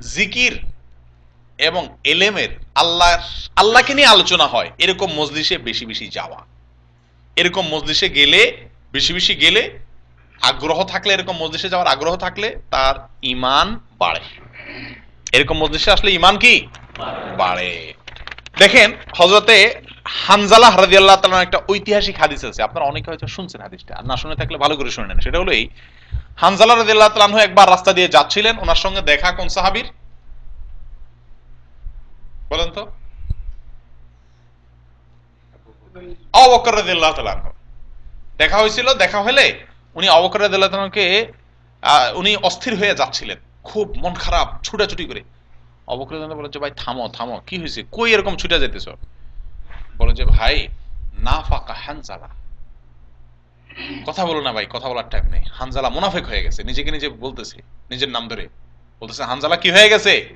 জিকির এবং এলেমের আল্লাহ, আল্লাহকে নিয়ে আলোচনা হয়। এরকম মজলিসে বেশি বেশি যাওয়া। এরকম মজলিসে গেলে, বেশি বেশি গেলে আগ্রহ থাকলে, এরকম মজলিসে যাওয়ার আগ্রহ থাকলে তার ইমান বাড়ে। এরকম মজলিসে আসলে ইমান কি? বাড়ে। দেখেন হজরতে হানজালা হারাদিয়াল্লাহ তাআলার একটা ঐতিহাসিক হাদিস আছে। আপনারা অনেকে হয়তো শুনছেন হাদিসটা। আর না শুনে থাকলে ভালো করে শুনে নেন। সেটা হলো এই হানজালা রাদিয়াল্লাহু তাআলা আনহু একবার রাস্তা দিয়ে যাচ্ছিলেন। ওনার সঙ্গে দেখা কোন সাহাবীর? বলেন তো। আবু বকর রাদিয়াল্লাহু তাআলা দেখা হয়েছিল দেখা হলে উনি আবু বকর রাদিয়াল্লাহু তাআলাকে আহ, উনি অস্থির হয়ে যাচ্ছিলেন। খুব মন খারাপ ছুটাছুটি করে। আবু বকর রাদিয়াল্লাহু বলে যে ভাই থামো থামো কি হয়েছে? কই এরকম ছুটে যেতেছো বলে যে, ভাই না ফাঁকা হানজালা। কথা বলো না ভাই, কথা বলার টাইম নেই। হানজালা মুনাফেক হয়ে গেছে। নিজেকে নিজে বলতেছে, নিজের নাম ধরে। বলতেছে, হানজালা কি হয়ে গেছে?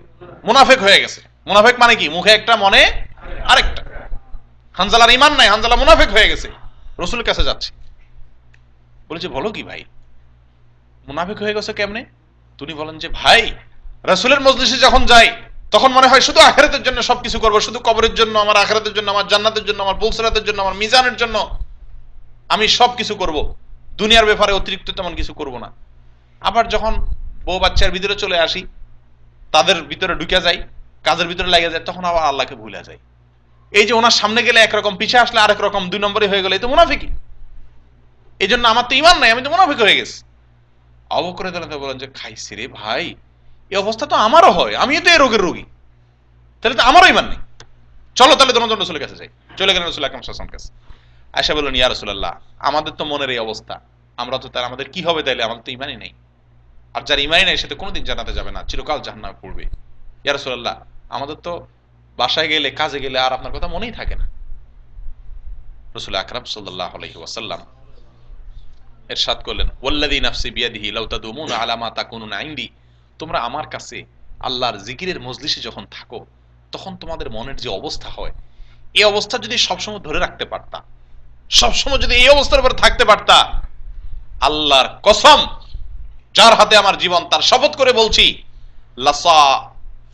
মুনাফেক হয়ে গেছে। মুনাফেক মানে কি? মুখে একটা, মনে আরেকটা। হানজালার ইমান নাই, হানজালা মুনাফেক হয়ে গেছে। রসুলের কাছে যাচ্ছে। বলেছে, বলো কি ভাই? মুনাফেক হয়ে গেছে কেমনে? তুমি বলেন যে, ভাই, রসুলের মজলিসে যখন যাই তখন মনে হয় শুধু আখেরাতের জন্য সবকিছু করব, শুধু কবরের জন্য, আমার আখেরাতের জন্য, আমার জান্নাতের জন্য, আমার পুলসরাতের জন্য, আমার মিজানের জন্য আমি সব কিছু করব। দুনিয়ার ব্যাপারে অতিরিক্ত তেমন কিছু করব না। আবার যখন বউ বাচ্চার ভিতরে চলে আসি, তাদের ভিতরে ঢুকে যাই, কাজের ভিতরে লেগে যায় তখন আবার আল্লাহকে ভুলে যায় এই যে ওনার সামনে গেলে একরকম পিছে আসলে আরেক রকম দুই নম্বরে হয়ে গেলে, এই তো মুনাফিকি এই জন্য আমার তো ইমান নাই, আমি তো মুনাফিক হয়ে গেছি। অবক করে দিলেন বলেন যে, খাইছি রে ভাই এই অবস্থা তো আমারও হয়, আমিও তো এই রোগের রোগী। তাহলে তো আমারও ইমান নেই। চলো তাহলে তোমার রসুলের কাছে যাই। চলে গেলেন রসুল আকরম সাসন কাছে। আয়সা বললেন, ইয়া রসুল্লাহ আমাদের তো মনের এই অবস্থা। আমরা তো তার, আমাদের কি হবে তাইলে? আমাদের তো ইমানই নেই। আর যার ইমানই নেই সেটা কোনোদিন জানাতে যাবে না, চিরকাল জাহান্নামে পড়বে। ইয়া রসুল্লাহ আমাদের তো বাসায় গেলে, কাজে গেলে আর আপনার কথা মনেই থাকে না। রসুল আকরাম সাল্লাহ আলহি ওয়াসাল্লাম এরশাদ করলেন, ওয়াল্লাযী নাফসি বিয়াদিহি লাউ তাদুমুনা আলা মা তাকুনুনা ইনদি। তোমরা আমার কাছে আল্লাহর জিকিরের মজলিসে যখন থাকো, তখন তোমাদের মনের যে অবস্থা হয়, এই অবস্থা যদি সবসময় ধরে রাখতে পারতা, সবসময় যদি এই অবস্থার উপর থাকতে পারতা, আল্লাহর কসম, যার হাতে আমার জীবন তার শপথ করে বলছি, লাসা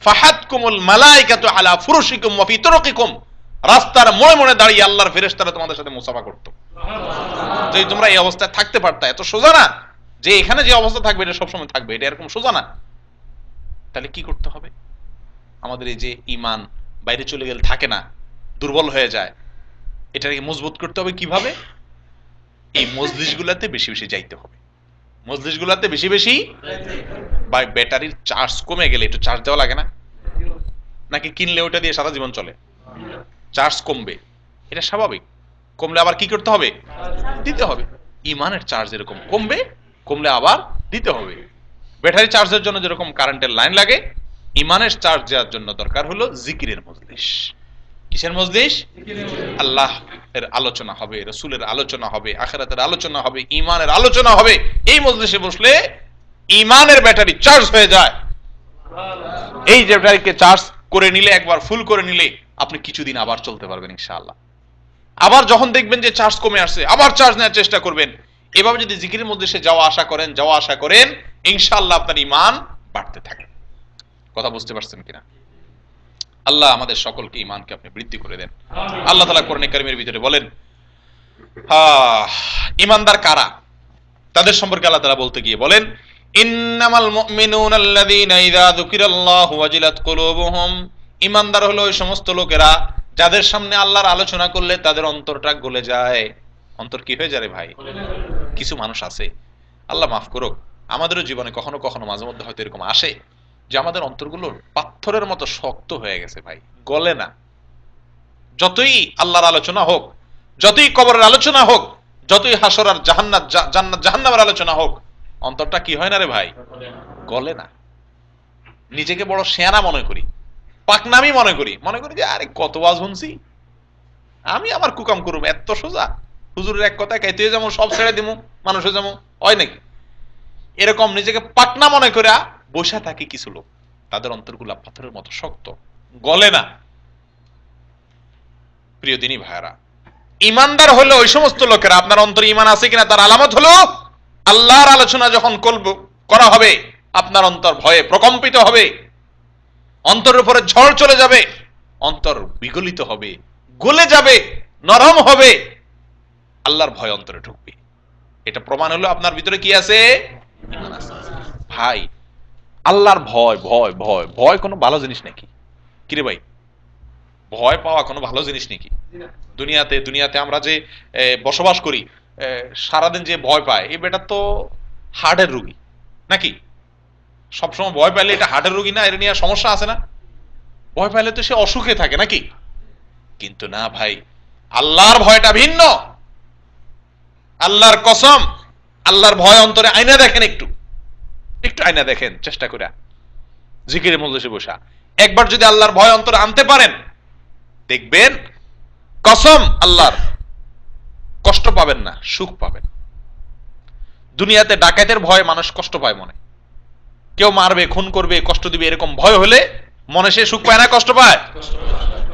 ফাহাতকুমুল মালাইকাতু আলা ফুরুশিকুম ওয়া ফি তুরুকিকুম, রাস্তার মোড়ে মোড়ে দাঁড়িয়ে আল্লাহর ফেরেশতারা তোমাদের সাথে মুসাফা করতো। যদি তোমরা এই অবস্থায় থাকতে পারতা, এত সোজা না? যে এখানে যে অবস্থা থাকবে, এটা সবসময় থাকবে, এটা এরকম সোজা না। তাহলে কি করতে হবে? আমাদের এই যে ইমান বাইরে চলে গেলে থাকে না, দুর্বল হয়ে যায়, এটাকে মজবুত করতে হবে কীভাবে? এই মজলিসগুলাতে বেশি বেশি যাইতে হবে। মজলিসগুলাতে বেশি বেশি বা ব্যাটারির চার্জ কমে গেলে একটু চার্জ দেওয়া লাগে না? নাকি কিনলে ওটা দিয়ে সারা জীবন চলে? চার্জ কমবে। এটা স্বাভাবিক। কমলে আবার কি করতে হবে? দিতে হবে। ইমানের চার্জ এরকম কমবে, কমলে আবার দিতে হবে। ব্যাটারি চার্জের জন্য যেরকম কারেন্টের লাইন লাগে, ইমানের চার্জ দেওয়ার জন্য দরকার হলো জিকিরের মজলিস। কিসের মজলিস? আল্লাহ এর আলোচনা হবে, রসুলের আলোচনা হবে, আখেরাতের আলোচনা হবে ইমানের আলোচনা হবে। এই মজলিসে বসলে ইমানের ব্যাটারি চার্জ হয়ে যায়। এই যে ব্যাটারিকে চার্জ করে নিলে, একবার ফুল করে নিলে, আপনি কিছুদিন আবার চলতে পারবেন ইনশাআল্লাহ। আবার যখন দেখবেন যে চার্জ কমে আসছে, আবার চার্জ নেওয়ার চেষ্টা করবেন। এভাবে যদি জিকিরের মধ্যে সে যাওয়া আশা করেন, যাওয়া আশা করেন ইনশাআল্লাহ আপনার ইমান বাড়তে থাকে। কথা বুঝতে পারছেন কিনা? আল্লাহ আমাদের সকলকে ইমানকে আপনি বৃদ্ধি করে দেন। আল্লাহ তালা কোরআন কারিমের ভিতরে বলেন ইমানদার কারা? তাদের সম্পর্কে আল্লাহ তালা বলতে গিয়ে বলেন ইন্নামাল মুমিনুন আল্লাযীনা ইযা যুকিরাল্লাহু ওয়াজিলাত কুলুবুহুম। ইমানদার হলো ওই সমস্ত লোকেরা যাদের সামনে আল্লাহর আলোচনা করলে তাদের অন্তরটা গলে যায়। অন্তর কি হয়ে যায় ভাই? কিছু মানুষ আছে। আল্লাহ মাফ করুক। আমাদেরও জীবনে কখনো কখনো মাঝে মধ্যে হয়তো এরকম আসে যে আমাদের অন্তরগুলো পাথরের মতো শক্ত হয়ে গেছে ভাই, গলে না। যতই আল্লাহর আলোচনা হোক, যতই কবরের আলোচনা হোক, যতই হাসর আর জাহান্নাত জান্নাত আলোচনা হোক, অন্তরটা কি হয় না রে ভাই? গলে না। নিজেকে বড় শেয়ানা মনে করি, পাকনামি মনে করি। মনে করি যে, আরে, কত ওয়াজ শুনছি। আমি আমার কুকাম করুম, এত সোজা। হুজুরের এক কথা খাইতে যেমন সব ছেড়ে দিমু মানুষের যেমন হয় নাকি? এরকম নিজেকে পাকনা মনে করে বসে থাকে কিছু লোক। তাদের অন্তরগুলা পাথরের মতো শক্ত, গলে না। প্রিয় দিনী ভাইরা ইমানদার হলো ওই সমস্ত লোকেরা আপনার অন্তরে ইমান আছে কিনা তার আলামত হলো, আল্লাহর আলোচনা যখন করব, করা হবে, আপনার অন্তর ভয়ে প্রকম্পিত হবে, অন্তরের উপরে ঝড় চলে যাবে, অন্তর বিগলিত হবে, গলে যাবে, নরম হবে, আল্লাহর ভয় অন্তরে ঢুকবে। এটা প্রমাণ হলো আপনার ভিতরে কি আছে। ভাই, আল্লাহর ভয় ভয় ভয় ভয় কোনো ভালো জিনিস নাকি? কিরে ভাই? ভয় পাওয়া কোনো ভালো জিনিস নাকি? দুনিয়াতে দুনিয়াতে আমরা যে বসবাস করি সারাদিন যে ভয় পায়, এই বেটা তো হার্টের রুগী, নাকি? সবসময় ভয় পাইলে এটা হার্টের রুগী না, এটা নিয়ে সমস্যা আছে না? ভয় পাইলে তো সে অসুখে থাকে, নাকি? কিন্তু না ভাই, আল্লাহর ভয়টা ভিন্ন। আল্লাহর কসম আল্লাহর ভয় অন্তরে আয়না দেখেন একটু। একটু আয়না দেখেন, চেষ্টা করে জিকিরের মধ্যে বসা। একবার যদি আল্লাহর ভয় অন্তরে আনতে পারেন, দেখবেন কসম আল্লাহর কষ্ট পাবেন না, সুখ পাবেন। দুনিয়াতে ডাকাতের ভয়ে মানুষ কষ্ট পায় মনে। কেউ মারবে, খুন করবে, কষ্ট দিবে, এরকম ভয় হলে মনে সে সুখ পায় না, কষ্ট পায়।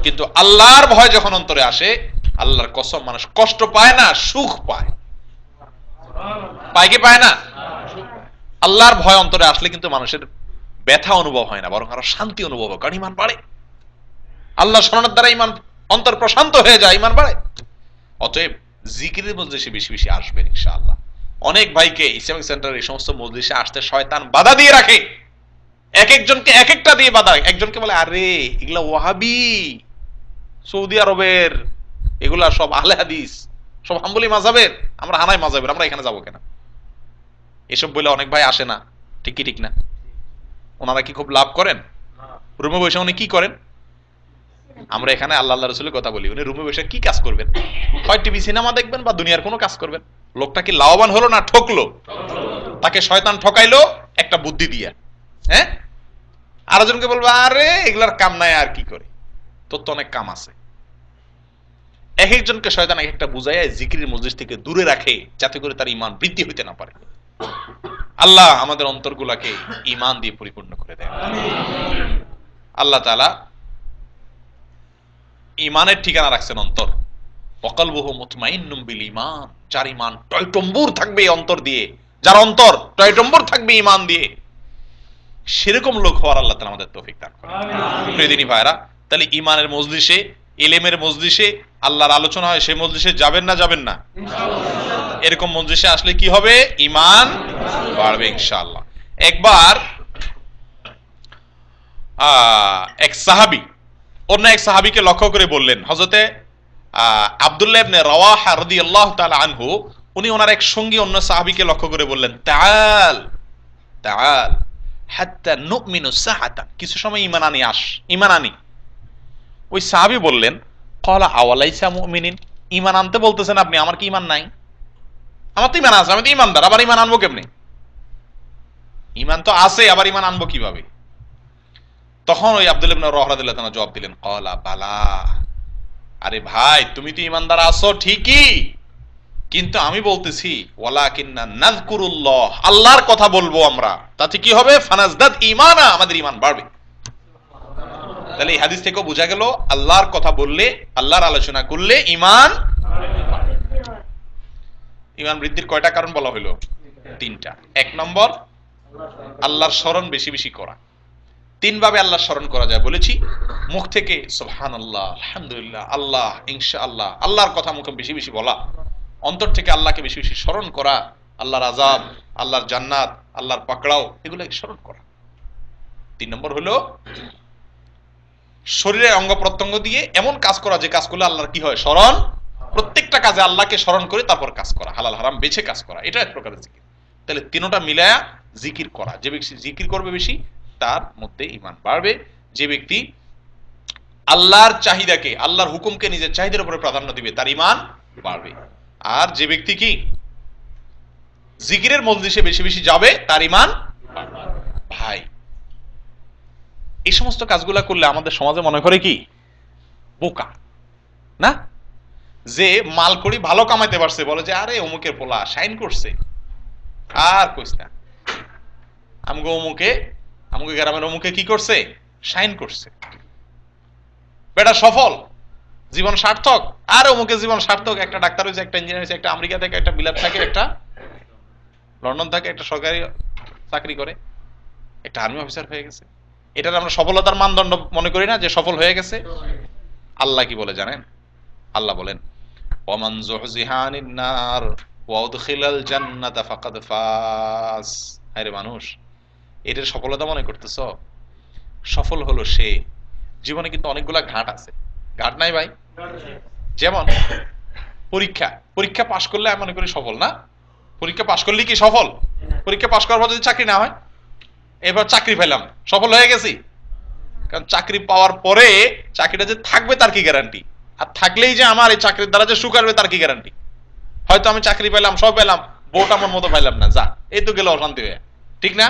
কিন্তু আল্লাহর ভয় যখন অন্তরে আসে, আল্লাহর কসম মানুষ কষ্ট পায় না, সুখ পায়। পায় কি পায় না? আল্লাহর ভয় অন্তরে আসলে কিন্তু মানুষের ব্যথা অনুভব হয় না, বরং আরও শান্তি অনুভব হয়, কারণ ইমান বাড়ে। আল্লাহ স্মরণের দ্বারা ইমান, অন্তর প্রশান্ত হয়ে যায়, ইমান বাড়ে। অতএব জিকিরের মজলিসে বেশি বেশি আসবেন, ইনশাআল্লাহ। অনেক ভাইকে ইসলামিক সেন্টার এই সমস্ত মজলিসে আসতে শয়তান বাধা দিয়ে রাখে। এক একজনকে এক একটা দিয়ে বাধা একজনকে বলে, আরে, এগুলা ওয়াহাবি, সৌদি আরবের, এগুলা সব আহলে হাদিস। সব হাম্বলি মাজাবের আমরা হানাই মাজাবের আমরা এখানে যাব কেন? এসব বলে অনেক ভাই আসে না, ঠিক কি ঠিক না? ওনারা কি খুব লাভ করেন? রুমে বসে উনি কি করেন? আমরা এখানে আল্লাহ আল্লাহ রসুলের কথা বলি, উনি রুমে বসে কি কাজ করবেন? হয় টিভি, সিনেমা দেখবেন বা দুনিয়ার কোনো কাজ করবেন? লোকটা কি লাভবান হলো না ঠকলো? তাকে শয়তান ঠকাইলো একটা বুদ্ধি দিয়া হ্যাঁ? আরেকজনকে বলব, আরে, এগুলার কাম নাই আর কি করে? তোর তো অনেক কাম আছে। এক একজনকে শয়তান এক একটা বুঝাইয়া জিকিরের মজলিস থেকে দূরে রাখে যাতে করে তার ইমান বৃদ্ধি হইতে না পারে। আল্লাহ আমাদের অন্তরগুলাকে ইমান দিয়ে পরিপূর্ণ করে দেয় আল্লাহ তাআলা ইমানের ঠিকানা রাখছেন অন্তর। অকলবহ মুতমাইন্নুম বিল ইমান যার ইমান টয়টম্বুর থাকবে অন্তর দিয়ে। যার অন্তর টয়টম্বুর থাকবে ইমান দিয়ে। সেরকম লোক হওয়ার আল্লাহ তাআলা আমাদের তৌফিক দান করে প্রিয় দিনী ভাইরা তাহলে ইমানের মজলিসে ইলেমের মজলিসে আল্লাহর আলোচনা হয় সেই মজলিসে যাবেন না যাবেন না। এরকম মজলিসে আসলে কি হবে? ইমান বাড়বে ইনশাআল্লাহ। একবার এক সাহাবি, অন্য এক সাহাবিকে লক্ষ্য করে বললেন হজরতে আবদুল্লাহ ইবনে রাদিয়াল্লাহু তাআলা আনহু, উনি ওনার এক সঙ্গী অন্য সাহাবিকে লক্ষ্য করে বললেন, তাআল তাআল, হাত্তা নুমিনু সাহাতান। কিছু সময় ঈমান আনি, আস, ঈমান আনি। ওই সাহাবী বললেন ক্বালা আওয়ালাইসা মুমিনিন? ঈমান আনতে বলতেছেন আপনি, আমার কি ঈমান নাই? আমার তো ইমান আছে, আমি তো ঈমানদার, আবার ঈমান আনব কেমনে? ইমান তো আছে, আবার ঈমান আনব কীভাবে? তখন ওই আব্দুল ইবনে রহরাদিল্লাহ তাআলা জবাব দিলেন ক্বালা বালা। আরে ভাই, তুমি তো ইমানদার আছো, ঠিকই। কিন্তু আমি বলতেছি, ওয়ালাকিন্না নাযকুরুল্লাহ। আল্লাহর কথা বলব আমরা। তাতে কি হবে? ফানাজদাদ ঈমানা, আমাদের ইমান বাড়বে। তাহলে এই হাদিস থেকেও বোঝা গেল, আল্লাহর কথা বললে, আল্লাহর আলোচনা করলে ইমান ঈমান বৃদ্ধির কয়টা কারণ বলা হলো তিনটা। এক নম্বর, আল্লাহর স্মরণ বেশি বেশি করা। তিন ভাবে আল্লাহর স্মরণ করা যায়, বলেছি, মুখ থেকে সুবহান আল্লাহ আলহামদুলিল্লাহ, আল্লাহ ইনশা আল্লাহ আল্লাহর কথা মুখে বেশি বেশি বলা। অন্তর থেকে আল্লাহকে বেশি বেশি স্মরণ করা, আল্লাহর আজাব আল্লাহর জান্নাত, আল্লাহর পাকড়াও, এগুলোকে স্মরণ করা। তিন নম্বর হলো শরীরের অঙ্গ প্রত্যঙ্গ দিয়ে এমন কাজ করা যে কাজ করলে আল্লাহর কি হয়? স্মরণ। প্রত্যেকটা কাজে আল্লাহকে স্মরণ করে তারপর কাজ করা। হালাল হারাম বেছে কাজ করা। এটা এক প্রকারের জিকির। তাহলে তিনোটা মিলায়া জিকির করা। যে ব্যক্তি জিকির করবে বেশি, তার মধ্যে ইমান বাড়বে। যে ব্যক্তি আল্লাহর চাহিদাকে, আল্লাহর হুকুমকে নিজের চাহিদার উপরে প্রাধান্য দিবে, তার ইমান বাড়বে। আর যে ব্যক্তি কি? জিকিরের মজলিসে বেশি বেশি যাবে, তার ইমান ভাই এই সমস্ত কাজগুলা করলে আমাদের সমাজে মনে করে কি? বোকা। না? যে মাল করি ভালো কামাইতে পারছে, বলে যে, আরে, অমুকের পোলা শাইন করছে। আর কইস না। আমগো অমুকে, আমগো গ্রামের অমুকে কি করছে? শাইন করছে। বেটা, সফল। জীবন সার্থক। আর অমুকে জীবন সার্থক। একটা ডাক্তার হয়েছে একটা ইঞ্জিনিয়ার হয়েছে একটা আমেরিকা থেকে, একটা বিলাত থাকে, একটা লন্ডন থাকে, একটা সরকারি চাকরি করে, একটা আর্মি অফিসার হয়ে গেছে। এটার আমরা সফলতার মানদণ্ড মনে করি না যে সফল হয়ে গেছে। আল্লাহ কি বলে জানেন? আল্লাহ বলেন, ওমান জুহজিহানিন নার ওয়া উদখিলাল জান্নাতা ফাকাদ ফাস আরে মানুষ, এটার সফলতা মনে করতেছ? সফল হলো সে। জীবনে কিন্তু অনেকগুলা ঘাট আছে। ঘাট নাই ভাই? যেমন, পরীক্ষা। পরীক্ষা পাশ করলে আমি মনে করি সফল না? পরীক্ষা পাশ করলে কি সফল? পরীক্ষা পাশ করার পর যদি চাকরি না হয় এবার চাকরি পেলাম। সফল হয়ে গেছি। কারণ চাকরি পাওয়ার পরে চাকরিটা যে থাকবে তার কি গ্যারান্টি আর থাকলেই যে আমার এই চাকরির দ্বারা যে সুখ আসবে তার কি গ্যারান্টি হয়তো আমি চাকরি পেলাম, সব পেলাম, বউটা মন মতো পাইলাম না, যা, এই তো গেল অশান্তি হয়ে। ঠিক না?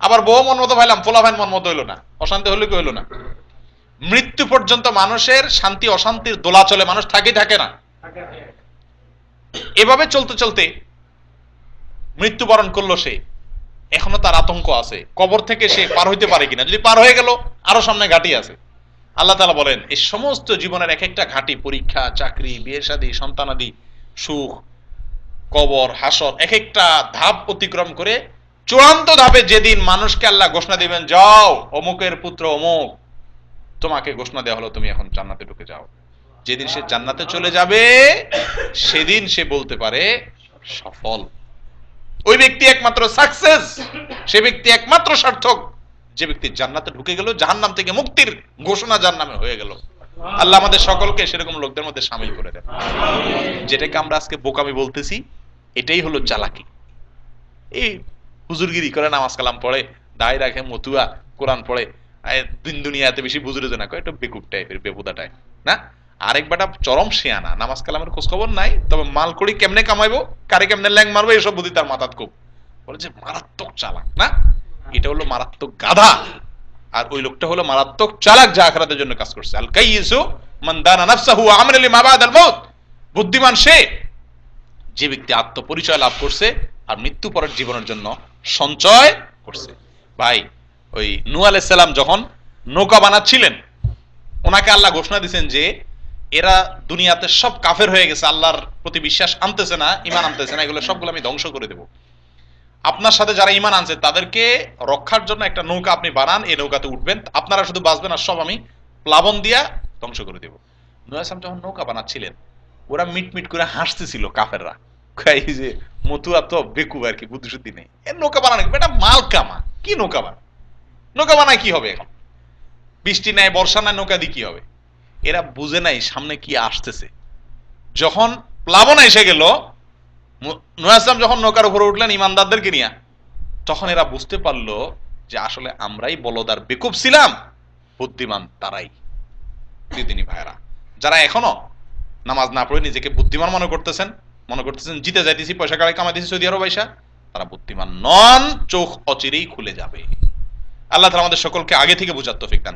আবার বউ মন মতো পাইলাম, পোলা ভাই মন মতো হইল না, অশান্তি হলো কি হইল না? মৃত্যু পর্যন্ত মানুষের শান্তি অশান্তির দোলাচলে মানুষ থাকে থাকে না। এভাবে চলতে চলতে মৃত্যুবরণ করল সে। এখনও তার আতঙ্ক আছে। কবর থেকে সে পার হইতে পারে কিনা? যদি পার হয়ে গেল, আরও সামনে ঘাটি আছে। আল্লাহ তালা বলেন এই সমস্ত জীবনের এক একটা ঘাটি, পরীক্ষা, চাকরি, বিয়ে শাদী সন্তানাদি সুখ, কবর, হাসর এক একটা ধাপ অতিক্রম করে চূড়ান্ত ধাপে যেদিন মানুষকে আল্লাহ ঘোষণা দিবেন, যাও, অমুকের পুত্র অমুক, তোমাকে ঘোষণা দেওয়া হলো, তুমি এখন জান্নাতে ঢুকে যাও। যেদিন সে জান্নাতে চলে যাবে, সেদিন সে বলতে পারে, সফল। ওই ব্যক্তি একমাত্র সাকসেস সে ব্যক্তি একমাত্র সার্থক। যে ব্যক্তি জান্নাতে ঢুকে গেল, জাহান্নাম থেকে মুক্তির ঘোষণা জাহান্নামে হয়ে গেল। আল্লাহ আমাদের সকলকে সেরকম লোকদের মধ্যে সামিল করে দেন। যেটাকে আমরা আজকে বোকামি বলতেছি, এটাই হলো চালাকি। এই হুজুরগিরি করে নামাজ কালাম পড়ে, দায় রাখে, মতুয়া, কোরআন পড়ে দিন দুনিয়াতে বেশি বুজুরে না কয়, এটা বেকুব টাইপের বেবুদা টাইপ না? আরেক বেটা চরম শিয়ানা, নামাজ কালামের খোঁজ খবর নাই, তবে মাল করি কেমনে কামাইবো, কারে কেমনে ল্যাং মারবো এসব বুদ্ধি তার মাথাত খুব। বলে যে মারাত্মক চালাক, না? এটা হলো মারাত্মক গাধা। আর ওই লোকটা হলো মারাত্মক চালাক যা আখরাতের জন্য কাজ করছে। আল কাইয়িসু মান দানা নাফসাহু আমালা লিমা বাদাল মাউত। বুদ্ধিমান সে, যে ব্যক্তি আত্মপরিচয় লাভ করছে আর মৃত্যু পরের জীবনের জন্য সঞ্চয় করছে। ভাই, ওই নূহ আলাইহিস সালাম যখন নৌকা বানাচ্ছিলেন, ওনাকে আল্লাহ ঘোষণা দিয়েছেন যে এরা দুনিয়াতে সব কাফের হয়ে গেছে, আল্লাহর প্রতি বিশ্বাস আনতেছে না ইমান আনতেছে না, এগুলো সবগুলো আমি ধ্বংস করে দেব। আপনার সাথে যারা ইমান আনছে, তাদেরকে রক্ষার জন্য একটা নৌকা আপনি বানান, এই নৌকাতে উঠবেন, আপনারা শুধু বাঁচবেন আর সব আমি প্লাবন দিয়া ধ্বংস করে দেব। নূহ আসলাম যখন নৌকা বানাচ্ছিলেন, ওরা মিট মিট করে হাসতেছিল কাফেররা। এই যে মতুয়া তো বেকুব আর কি বুদ্ধি শুদ্ধি নেই নৌকা বানানো? এটা মাল কামা, কি নৌকা বানা নৌকা বানায় কি হবে এখন? বৃষ্টি নাই, বর্ষা নাই, নৌকা দিয়ে কি হবে? এরা বুঝে নাই সামনে কি আসতেছে। যখন প্লাবন এসে গেল নুয়াসলাম যখন নৌকার উপরে উঠলেন ইমানদারদেরকে নিয়ে, তখন এরা বুঝতে পারল যে আসলে আমরাই বলদার বেকুব ছিলাম, বুদ্ধিমান তারাই। দিদিনী ভাইরা যারা এখনও নামাজ না পড়ে নিজেকে বুদ্ধিমান মনে করতেছেন মনে করতেছেন জিতে যাইতেছি, পয়সা কাড়াই কামাইতেছি সৌদি আরব পয়সা তারা বুদ্ধিমান নন, চোখ অচিরেই খুলে যাবে। আল্লাহ তাআলা আমাদের সকলকে আগে থেকে বুঝার তৌফিক দান